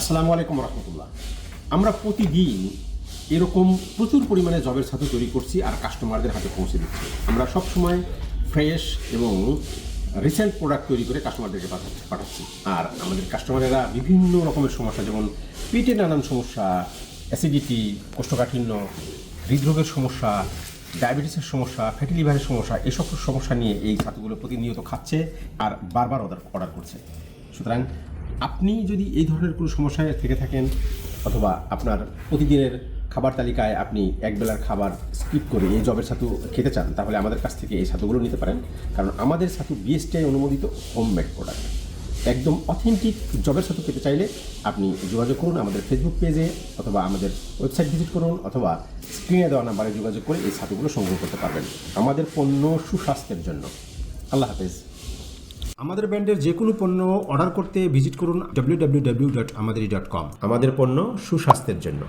আসসালামু আলাইকুম রহমতুল্লাহ। আমরা প্রতিদিন এরকম প্রচুর পরিমাণে জবের ছাতু তৈরি করছি আর কাস্টমারদের হাতে পৌঁছে দিচ্ছি। আমরা সব সময় ফ্রেশ এবং রিসেন্ট প্রোডাক্ট তৈরি করে কাস্টমারদেরকে পাঠাচ্ছি পাঠাচ্ছি। আর আমাদের কাস্টমারেরা বিভিন্ন রকমের সমস্যা, যেমন পেটে নানান সমস্যা, অ্যাসিডিটি, কোষ্ঠকাঠিন্য, হৃদরোগের সমস্যা, ডায়াবেটিসের সমস্যা, ফ্যাটি লিভারের সমস্যা এসব সমস্যা নিয়ে এই ছাতুগুলো প্রতিনিয়ত খাচ্ছে আর বারবার অর্ডার অর্ডার করছে। সুতরাং আপনি যদি এই ধরনের কোনো সমস্যায় থেকে থাকেন অথবা আপনার প্রতিদিনের খাবার তালিকায় আপনি একবেলার খাবার স্কিপ করে এই জবের ছাতু খেতে চান, তাহলে আমাদের কাছ থেকে এই ছাতুগুলো নিতে পারেন। কারণ আমাদের ছাতু বিএসটিআই অনুমোদিত হোমমেড প্রোডাক্ট একদম অথেন্টিক জবের সাথে পেতে চাইলে আপনি যোগাযোগ করুন আমাদের ফেসবুক পেজে অথবা আমাদের ওয়েবসাইট ভিজিট করুন অথবা স্ক্রিনে দেওয়া নাম্বারে যোগাযোগ করে এই ছাতুগুলো সংগ্রহ করতে পারবেন। আমাদের পণ্য সুস্বাস্থ্যের জন্য। আল্লাহ হাফেজ। আমাদের ব্র্যান্ডের যে কোনো পণ্য অর্ডার করতে ভিজিট করুন ডাব্লিউ আমাদের পণ্য সুস্বাস্থ্যের জন্য।